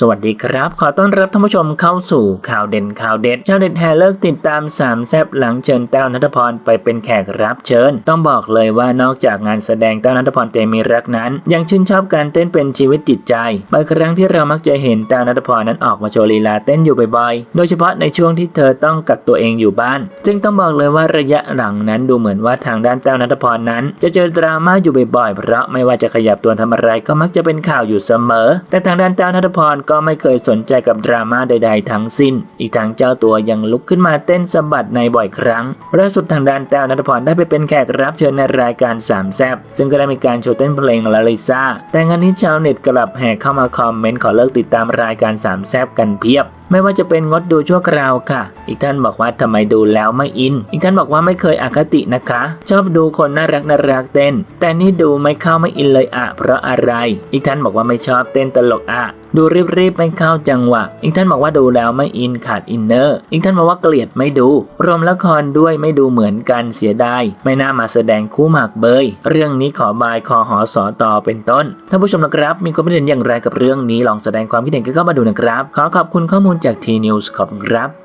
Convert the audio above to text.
สวัสดีครับ ขอต้อนรับท่านผู้ชมเข้าสู่ข่าวเด่นข่าวเด็ดเจ้าเด็ดแห่เลิกติดตามสามแซบหลังเชิญแต้วนัทพรไปเป็นแขกรับเชิญ ต้องบอกเลยว่านอกจากงานแสดงแต้วนัทพรเตมีรักนั้น ยังชื่นชอบการเต้นเป็นชีวิตจิตใจบางครั้งที่เรามักจะเห็นแต้วนัทพรนั้นออกมาโชว์ลีลาเต้นอยู่บ่อยๆ โดยเฉพาะในช่วงที่เธอต้องกักตัวเองอยู่บ้านจึงต้องบอกเลยว่าระยะหลังนั้นดูเหมือนว่าทางด้านแต้วนัทพรนั้น จะเจอดราม่าอยู่บ่อยๆเพราะไม่ว่าจะขยับตัวทำอะไรก็มักจะเป็นข่าวอยู่เสมอ แต่ทางด้านแต้วนัทพรก็ไม่เคยสนใจกับดราม่าใด ๆ ทั้งสิ้น อีกทั้งเจ้าตัวยังลุกขึ้นมาเต้นสะบัดในบ่อยครั้งล่าสุดทางด้านแต้วนัทพรได้ไปเป็นแขกรับเชิญในรายการสามแซบซึ่งก็ได้มีการโชว์เต้นเพลงลาลิซาแต่งานนี้ชาวเน็ตกลับแห่เข้ามาคอมเมนต์ขอเลิกติดตามรายการสามแซบกันเพียบไม่ว่าจะเป็นงดดูชั่วคราวค่ะ อีกท่านบอกว่าทำไมดูแล้วไม่อิน อีกท่านบอกว่าไม่เคยอคตินะคะ ชอบดูคนน่ารักน่ารักเต้น แต่นี่ดูไม่เข้าไม่อินเลยอะเพราะอะไร อีกท่านบอกว่าไม่ชอบเต้นตลกอะ ดูรีบๆไม่เข้าจังหวะ อีกท่านบอกว่าดูแล้วไม่อินขาดอินเนอร์ อีกท่านบอกว่าเกลียดไม่ดู รวมละครด้วยไม่ดูเหมือนกันเสียดายไม่น่ามาแสดงคู่หมากเบย เรื่องนี้ขอบายคอหอสอต่อเป็นต้นท่านผู้ชมนะครับ มีความคิดเห็นอย่างไรกับเรื่องนี้ลองแสดงความคิดเห็นกันเข้ามาดูนะครับ ขอขอบคุณข้อมูลจากทีนิวส์ขอบคุณครับ